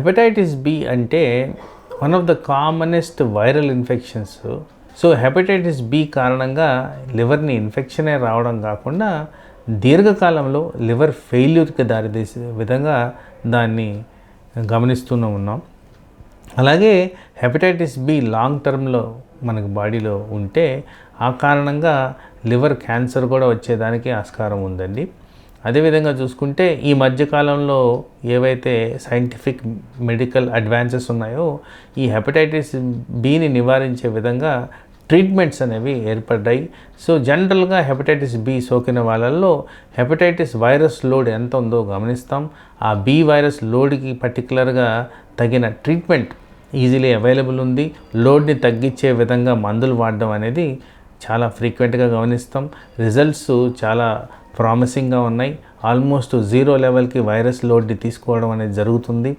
Hepatitis B అంటే one of the commonest viral infections so hepatitis B కారణంగా లివర్ని ఇన్ఫెక్షనే రావడం కాకుండా దీర్ఘకాలంలో లివర్ ఫెయిల్యూర్కి దారితీసే విధంగా దాన్ని గమనిస్తూనే ఉన్నాం. అలాగే హెపటైటిస్ బి లాంగ్ టర్మ్లో మనకు బాడీలో ఉంటే ఆ కారణంగా లివర్ క్యాన్సర్ కూడా వచ్చేదానికి ఆస్కారం ఉందండి. అదేవిధంగా చూసుకుంటే ఈ మధ్యకాలంలో ఏవైతే సైంటిఫిక్ మెడికల్ అడ్వాన్సెస్ ఉన్నాయో ఈ హెపటైటిస్ బిని నివారించే విధంగా ట్రీట్మెంట్స్ అనేవి ఏర్పడ్డాయి. సో జనరల్గా హెపటైటిస్ బి సోకిన వాళ్ళల్లో హెపటైటిస్ వైరస్ లోడ్ ఎంత ఉందో గమనిస్తాం. ఆ బి వైరస్ లోడ్కి పర్టికులర్గా తగిన ట్రీట్మెంట్ ఈజీలీ అవైలబుల్ ఉంది. లోడ్ని తగ్గించే విధంగా మందులు వాడడం అనేది చాలా ఫ్రీక్వెంట్గా గమనిస్తాం. రిజల్ట్స్ చాలా ప్రామిసింగ్గా ఉన్నాయి. ఆల్మోస్ట్ జీరో లెవెల్కి వైరస్ లోడ్ని తీసుకోవడం అనేది జరుగుతుంది.